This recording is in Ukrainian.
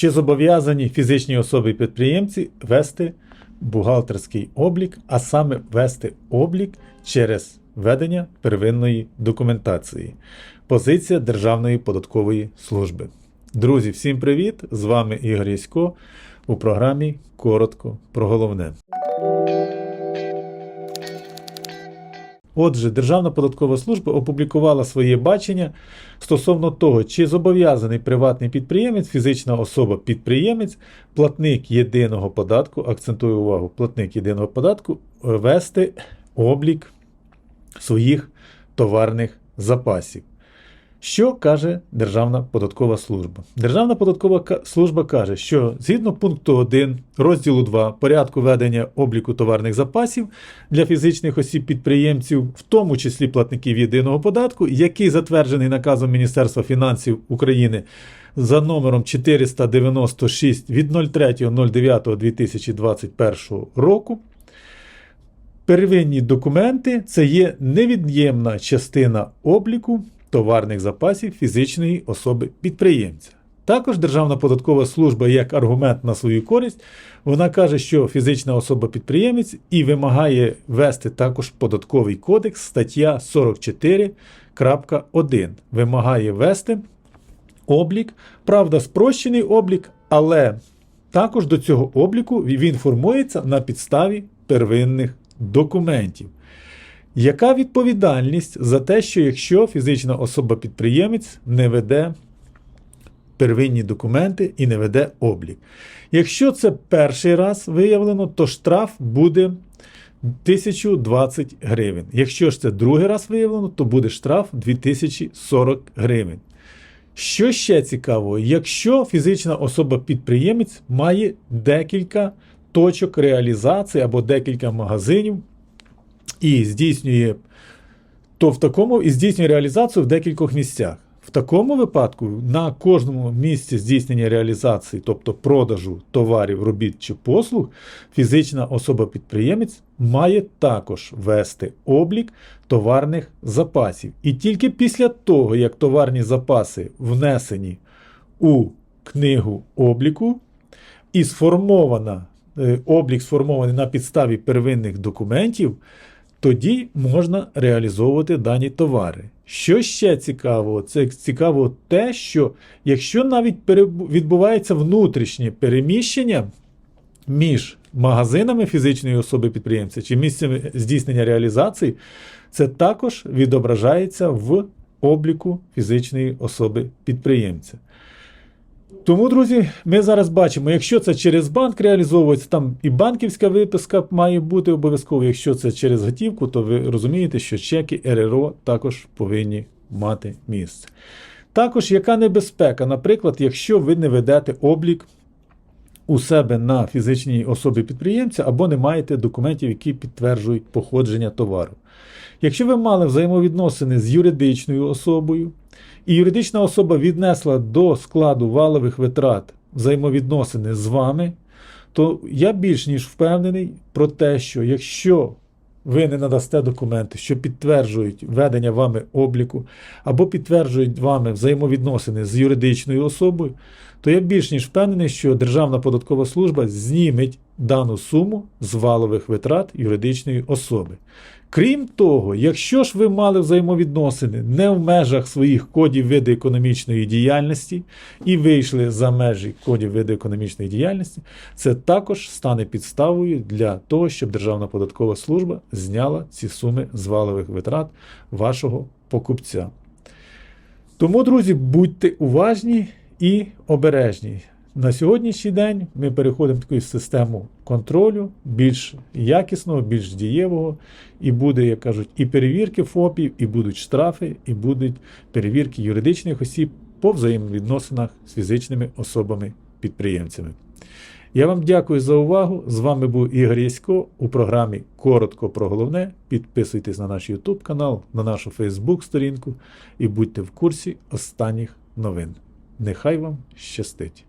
Чи зобов'язані фізичні особи-підприємці вести бухгалтерський облік, а саме вести облік через ведення первинної документації? Позиція Державної податкової служби. Друзі, всім привіт! З вами Ігор Ясько у програмі Коротко про головне. Отже, Державна податкова служба опублікувала своє бачення стосовно того, чи зобов'язаний приватний підприємець, фізична особа-підприємець, платник єдиного податку, акцентую увагу, платник єдиного податку, вести облік своїх товарних запасів. Що каже Державна податкова служба? Державна податкова служба каже, що згідно пункту 1 розділу 2 порядку ведення обліку товарних запасів для фізичних осіб-підприємців, в тому числі платників єдиного податку, який затверджений наказом Міністерства фінансів України за номером 496 від 03.09.2021 року, Первинні документи це є невід'ємна частина обліку товарних запасів фізичної особи підприємця. Також Державна податкова служба як аргумент на свою користь, вона каже, що фізична особа-підприємець і вимагає вести також податковий кодекс, стаття 44.1. Вимагає вести облік, правда, спрощений облік, але також до цього обліку він формується на підставі первинних документів. Яка відповідальність за те, що якщо фізична особа-підприємець не веде первинні документи і не веде облік? Якщо це перший раз виявлено, то штраф буде 1020 гривень. Якщо ж це другий раз виявлено, то буде штраф 2040 гривень. Що ще цікаво, якщо фізична особа-підприємець має декілька точок реалізації або декілька магазинів і здійснює, то в такому і здійснює реалізацію в декількох місцях. В такому випадку на кожному місці здійснення реалізації, тобто продажу товарів, робіт чи послуг, фізична особа-підприємець має також вести облік товарних запасів. І тільки після того, як товарні запаси внесені у книгу обліку і сформована, е, облік сформований на підставі первинних документів, тоді можна реалізовувати дані товари. Що ще цікаво? Це цікаво те, що якщо навіть відбувається внутрішнє переміщення між магазинами фізичної особи підприємця чи місцями здійснення реалізації, це також відображається в обліку фізичної особи підприємця. Тому, друзі, ми зараз бачимо, якщо це через банк реалізовується, там і банківська виписка має бути обов'язково. Якщо це через готівку, то ви розумієте, що чеки РРО також повинні мати місце. Також яка небезпека, наприклад, якщо ви не ведете облік у себе на фізичній особі підприємця або не маєте документів, які підтверджують походження товару. Якщо ви мали взаємовідносини з юридичною особою, і юридична особа віднесла до складу валових витрат взаємовідносини з вами, то я більш ніж впевнений про те, що якщо ви не надасте документи, що підтверджують ведення вами обліку, або підтверджують вами взаємовідносини з юридичною особою, то я більш ніж впевнений, що Державна податкова служба зніметь дану суму з валових витрат юридичної особи. Крім того, якщо ж ви мали взаємовідносини не в межах своїх кодів виду економічної діяльності і вийшли за межі кодів виду економічної діяльності, це також стане підставою для того, щоб Державна податкова служба зняла ці суми з валових витрат вашого покупця. Тому, друзі, будьте уважні і обережні. На сьогоднішній день ми переходимо в таку систему контролю, більш якісного, більш дієвого, і буде, як кажуть, і перевірки ФОПів, і будуть штрафи, і будуть перевірки юридичних осіб по взаємовідносинах з фізичними особами-підприємцями. Я вам дякую за увагу. З вами був Ігор Ясько у програмі Коротко про головне. Підписуйтесь на наш YouTube канал, на нашу Facebook сторінку і будьте в курсі останніх новин. Нехай вам щастить!